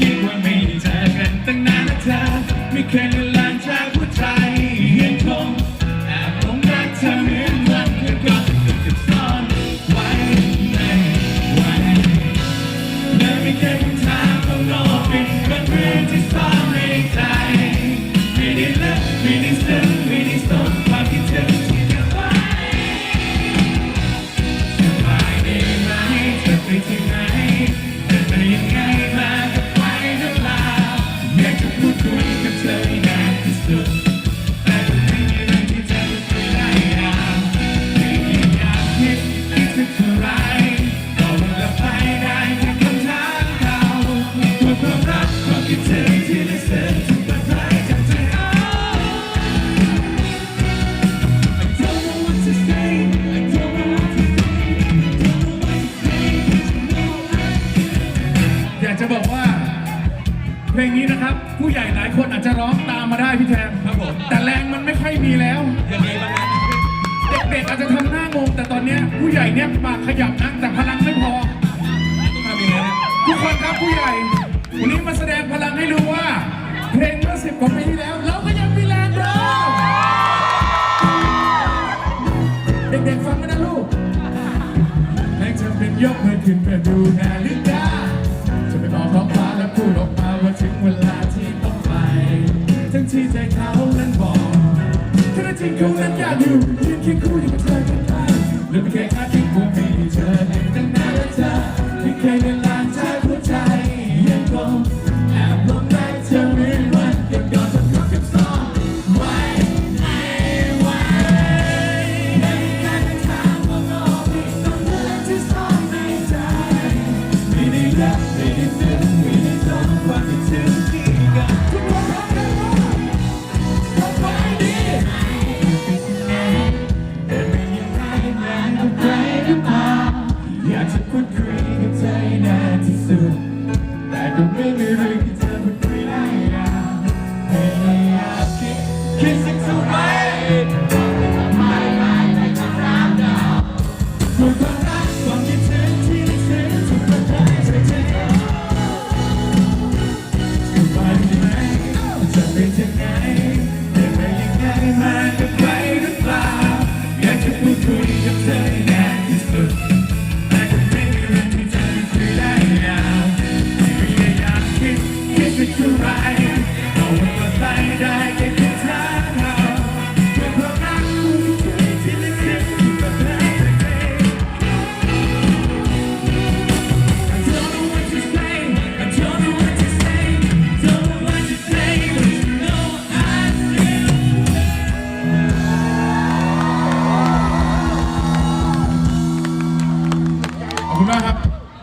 คิดว่าไม่ได้เจอกันตั้งนานนะเธอไม่เคยละลา จะบอกว่า เพลงนี้นะครับ ผู้ใหญ่หลายคนอาจจะร้องตามมาได้พี่แทนครับผมแต่แรงมันไม่ค่อยมีแล้วยังไงบ้างนะเด็กๆอาจจะทำหน้างงแต่ตอนเนี้ยผู้ใหญ่เนี่ยปากขยับนะแต่พลังไม่พอต้องทำยังไงฮะทุกคนครับผู้ใหญ่ วันนี้มาแสดงพลังให้รู้ว่า เพลงเมื่อสิบกว่าปีที่แล้ว เราก็ยังมีแรงเดิมเด็กๆฟังกันนะลูกแรงจะเป็นยกมือขึ้นเพื่อดูนา สัญญาดูยืนเคียคู่อยู่เธอกันไปและไม่เคยคาคิดว่ามีเธอในตั้งนาแล้วเธอไม่เคยเป็นลานชายหัวใจยังคงแอบหลงรักเธอเหมือนวันเกอดจนรักเก็ซอนไว้ไอ้ไว้ไม่เคามว่าเรามีต้องเลือกที่ซ่อนในใจไม่ได้รักไม่ได้เจอ แต่ก็ไม่มี